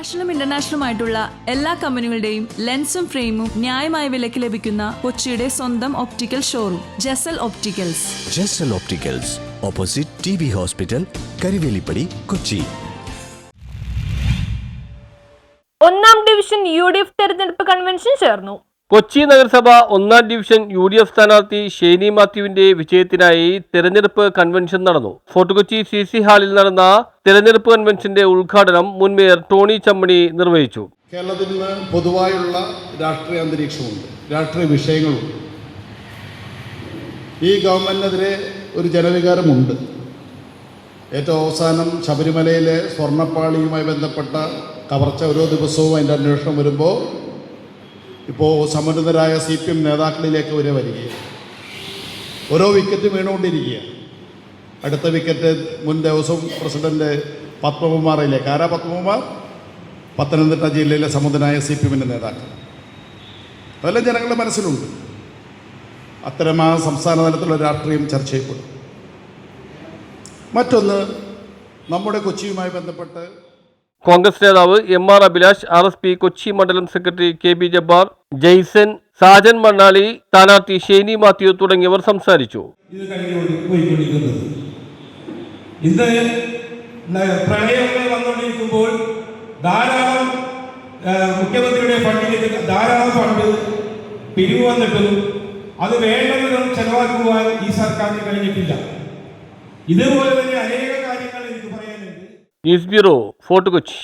നാഷണലും ഇന്റർനാഷണലും ആയിട്ടുള്ള എല്ലാ കമ്പനികളുടെയും ലെൻസും ഫ്രെയിമും ന്യായമായ വിലയ്ക്ക് ലഭിക്കുന്ന കൊച്ചിയുടെ സ്വന്തം optical showroom Jasal opticals Jasal opticals opposite T B hospital Karivelippady Kochi ഒന്നാം ഡിവിഷൻ യു ഡി എഫ് തെരഞ്ഞെടുപ്പ് കൺവെൻഷൻ ചേർന്നു. കൊച്ചി നഗരസഭ ഒന്നാം ഡിവിഷൻ യു ഡി എഫ് സ്ഥാനാർത്ഥി ഷേനി മാത്യുവിന്റെ വിജയത്തിനായി തെരഞ്ഞെടുപ്പ് കൺവെൻഷൻ നടന്നു. ഫോർട്ട് കൊച്ചി സി സി ഹാളിൽ നടന്ന തെരഞ്ഞെടുപ്പ് കൺവെൻഷന്റെ ഉദ്ഘാടനം മുൻ മേയർ ടോണി ചമ്മണി നിർവഹിച്ചു. കേരളത്തിൽ നിന്ന് പൊതുവായുള്ള രാഷ്ട്രീയ അന്തരീക്ഷമുണ്ട്. രാഷ്ട്രീയ വിഷയങ്ങളുണ്ട്. ഈ ഗവൺമെന്റിനെതിരെ ഒരു ജനവികാരമുണ്ട്. ഏറ്റവും അവസാനം ശബരിമലയിലെ സ്വർണപ്പാളിയുമായി ബന്ധപ്പെട്ട കവർച്ച ഓരോ ദിവസവും അതിന്റെ അന്വേഷണം വരുമ്പോൾ ഇപ്പോൾ സമ്മന്നതരായ സി പി എം നേതാക്കളിലേക്ക് വരെ വരികയാണ്. ഓരോ വിക്കറ്റ് വീണുകൊണ്ടിരിക്കുകയാണ് അടുത്ത വിക്കറ്റ് മുൻ ദേവസ്വം പ്രസിഡന്റ് പത്മകുമാറിലേക്ക് ആരാ പത്മകുമാർ? പത്തനംതിട്ട ജില്ലയിലെ സമുദ്രനായ സി പി എമ്മിന്റെ നേതാക്കൾ. അതെല്ലാം ജനങ്ങളുടെ മനസ്സിലുണ്ട്. അത്തരം ആ സംസ്ഥാന തലത്തിലുള്ള രാഷ്ട്രീയം ചർച്ച ചെയ്യപ്പെടും. മറ്റൊന്ന് നമ്മുടെ കൊച്ചിയുമായി ബന്ധപ്പെട്ട് കോൺഗ്രസ് നേതാവ് M R Abhilash R S P Kochi മണ്ഡലം secretary K B Jabbar Jaison Sajan Mannali സ്ഥാനാർത്ഥി ഷെയ്നി മാത്യു തുടങ്ങിയവർ സംസാരിച്ചു. ഇത് പ്രളയമൊക്കെ വന്നുകൊണ്ടിരിക്കുമ്പോൾ ധാരാളം മുഖ്യമന്ത്രിയുടെ ഫണ്ടിലേക്ക് ധാരാളം ഫണ്ട് പിരിവ് വന്നിട്ടും അത് വേണ്ട വിധം ചെലവാക്കുവാൻ ഈ സർക്കാരിന് കഴിഞ്ഞിട്ടില്ല. ഇതുപോലെ തന്നെ അനേക న్యూస్ బ్యూరో ఫోర్టుకొచ్చి